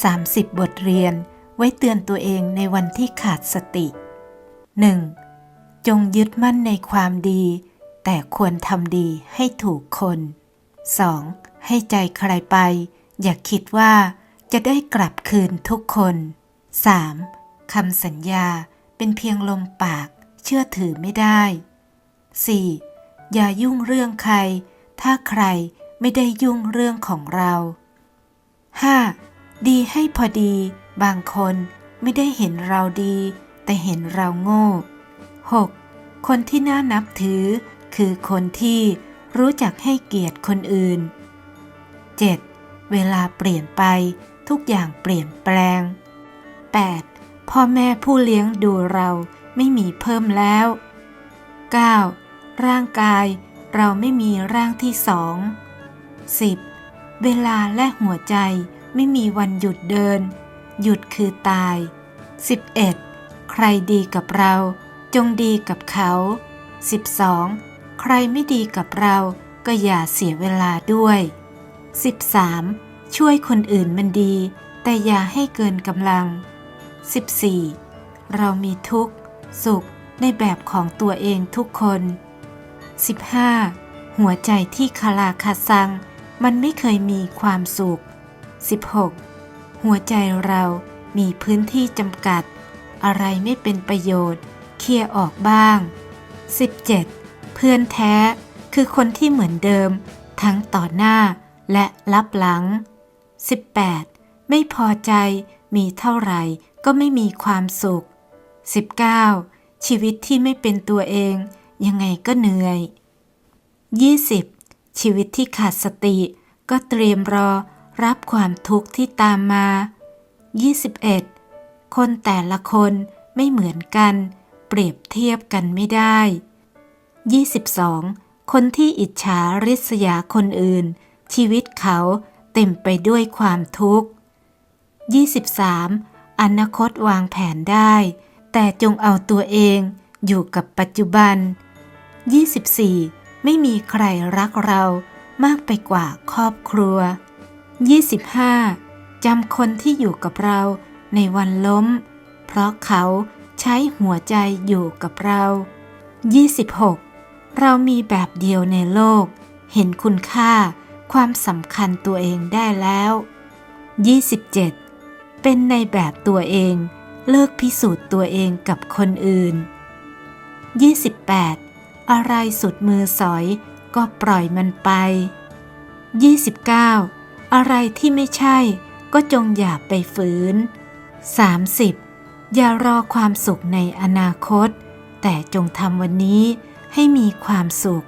30 บทเรียนไว้เตือนตัวเองในวันที่ขาดสติ 1. จงยึดมั่นในความดี แต่ควรทำดีให้ถูกคน 2. ให้ใจใครไป อย่าคิดว่าจะได้กลับคืนทุกคน 3. คำสัญญาเป็นเพียงลมปากเชื่อถือไม่ได้ 4. อย่ายุ่งเรื่องใคร ถ้าใครไม่ได้ยุ่งเรื่องของเรา 5. ดีให้พอดี บางคนไม่ได้เห็นเราดี แต่เห็นเราโง่ 6. คนที่น่านับถือ คือคนที่รู้จักให้เกียรติคนอื่น 7. เวลาเปลี่ยนไป ทุกอย่างเปลี่ยนแปลง 8. พ่อแม่ผู้เลี้ยงดูเราไม่มีเพิ่มแล้ว 9. ร่างกายเราไม่มีร่างที่สอง 10. เวลาและหัวใจ ไม่มีวันหยุดเดิน หยุดคือตาย 11. ใครดีกับเรา จงดีกับเขา 12. ใครไม่ดีกับเราก็อย่าเสียเวลาด้วย 13. ช่วยคนอื่นมันดี แต่อย่าให้เกินกำลัง 14. เรามีทุกข์ สุขในแบบของตัวเองทุกคน 15. หัวใจที่คาราคาซัง มันไม่เคยมีความสุข 16. หัวใจเรามีพื้นที่จำกัด อะไรไม่เป็นประโยชน์ เคลียร์ออกบ้าง 17. เพื่อนแท้คือคนที่เหมือนเดิม ทั้งต่อหน้าและรับหลัง 18. ไม่พอใจมีเท่าไหร่ก็ไม่มีความสุข 19. ชีวิตที่ไม่เป็นตัวเอง ยังไงก็เหนื่อย 20. ชีวิตที่ขาดสติก็เตรียมรอ รับความทุกข์ที่ตามมา 21. คนแต่ละคนไม่เหมือนกัน เปรียบเทียบกันไม่ได้ 22. คนที่อิจฉาริษยาคนอื่น ชีวิตเขาเต็มไปด้วยความทุกข์ 23. อนาคตวางแผนได้ แต่จงเอาตัวเองอยู่กับปัจจุบัน 24. ไม่มีใครรักเรามากไปกว่าครอบครัว 25. จำคนที่อยู่กับเราในวันล้ม เพราะเขาใช้หัวใจอยู่กับเรา 26. เรามีแบบเดียวในโลก เห็นคุณค่าความสำคัญตัวเองได้แล้ว 27. เป็นในแบบตัวเอง เลิกพิสูจน์ตัวเองกับคนอื่น 28. อะไรสุดมือสอยก็ปล่อยมันไป 29. อะไรที่ไม่ใช่ก็จงอย่าไปฝืน 30. อย่ารอความสุขในอนาคต แต่จงทำวันนี้ให้มีความสุข